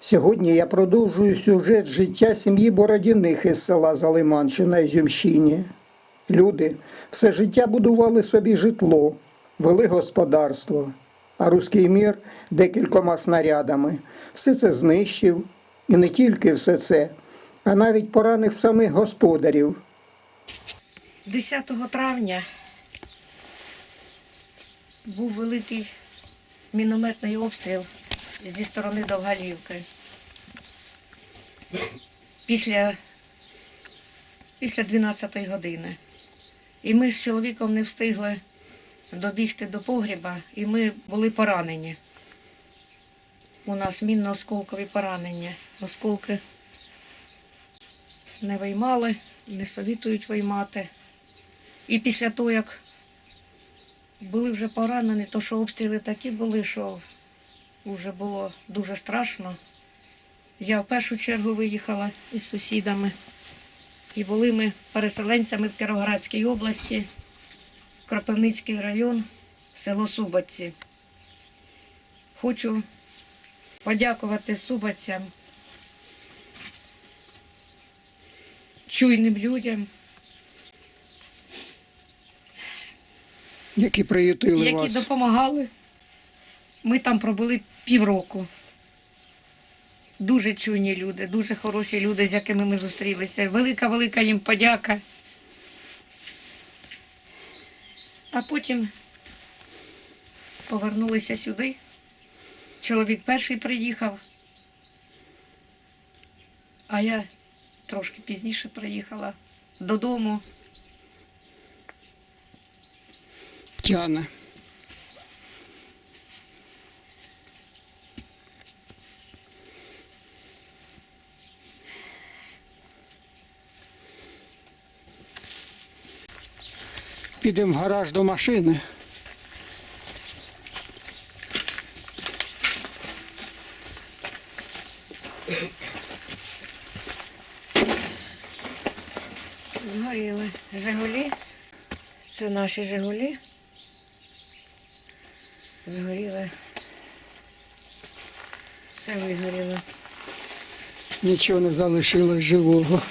Сьогодні я продовжую сюжет життя сім'ї Бородіних із села Залиманщина на Ізюмщині. Люди все життя будували собі житло, вели господарство, а руський мір декількома снарядами все це знищив, і не тільки все це, а навіть поранив самих господарів. 10 травня був великий мінометний обстріл зі сторони Довгалівки. Після, після 12 години. І ми з чоловіком не встигли добігти до погріба, і ми були поранені. У нас мінно-осколкові поранення. Осколки не виймали, не совітують виймати. І після того, як були вже поранені, то що обстріли такі були, що вже було дуже страшно. Я в першу чергу виїхала із сусідами. І були ми переселенцями в Кіровоградській області, Кропивницький район, село Субатці. Хочу подякувати субатцям, чуйним людям, Які приютили які вас. допомагали. Ми там пробули півроку. Дуже чуйні люди, дуже хороші люди, з якими ми зустрілися. Велика, велика їм подяка. А потім повернулися сюди. Чоловік перший приїхав, а я трошки пізніше приїхала додому. Тяне. Підемо в гараж до машини. Згоріли Жигулі. Це наші Жигулі. Згоріли. Все вигоріло. Нічого не залишилось живого.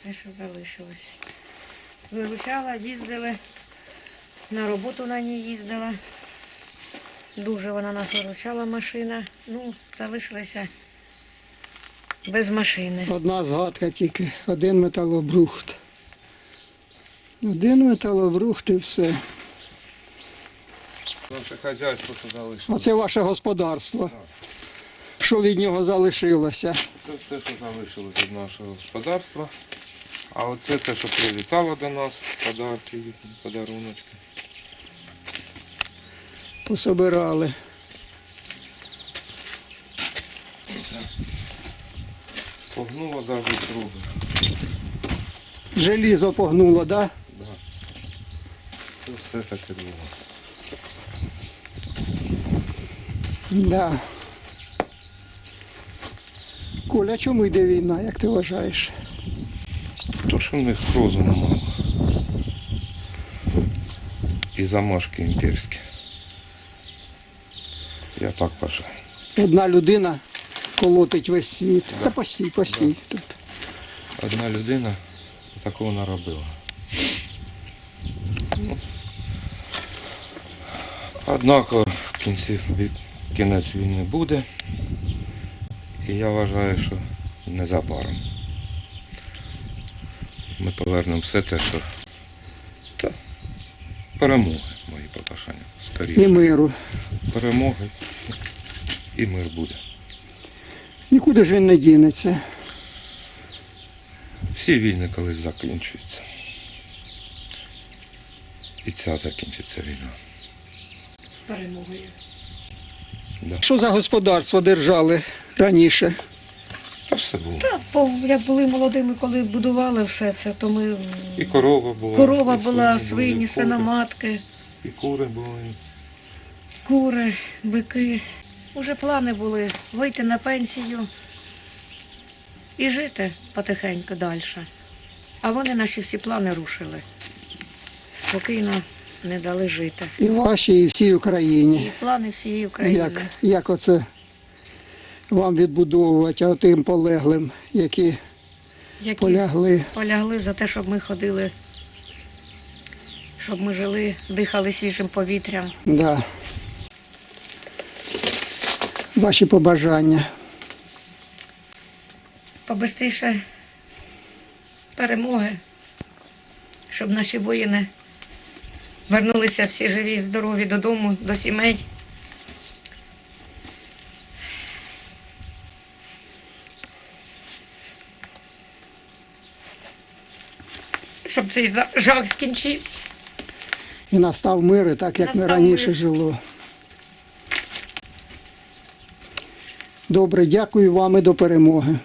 Все, що залишилось. Виручала, їздили. На роботу на ній їздила. Дуже вона нас виручала машина. Ну, залишилися без машини. Одна згадка тільки, один металобрухт. Один металобрухт і все. Наше хазяйство тут залишилося. Оце ваше господарство. Що від нього залишилося? Це все, що залишилось від нашого господарства. А оце те, що прилітало до нас, подарки, їхні, подаруночки. Пособирали. Погнуло навіть труби. Желізо погнуло, так? Да? Да. Це все таке було. Да. Коля, чому йде війна, як ти вважаєш? То, що в них розуму мало. І замашки імперські. Я так вважаю. Одна людина колотить весь світ. Та постій, постій тут. Одна людина такого наробила. Ну, Однако в кінці кінець війни буде. І я вважаю, що незабаром. Ми повернемо все те, що та, перемоги, мої побажання. І миру. Перемоги і мир буде. Нікуди ж він не дінеться. Всі війни колись закінчуються. І ця закінчиться війна. Перемогою. Да. Що за господарство держали раніше? Та все було. Та, бо як були молодими, коли будували все це, то ми І корова була. корова і була, свині свині, були, і свиноматки, І кури були. кури, бики. Уже плани були вийти на пенсію і жити потихеньку далі. А вони наші всі плани рушили. Спокійно не дали жити. І вашій, і всій І Україні. плани всієї України. Як, як оце вам відбудовувати, а тим полеглим, які які полягли. полягли за те, щоб ми ходили, щоб ми жили, дихали свіжим повітрям. Да. Ваші побажання. Побистріше перемоги, щоб наші воїни вернулися всі живі і здорові додому, до сімей. Щоб цей жах скінчився. І настав мир, і так як ми раніше мир. жило. Добре, дякую вам і до перемоги.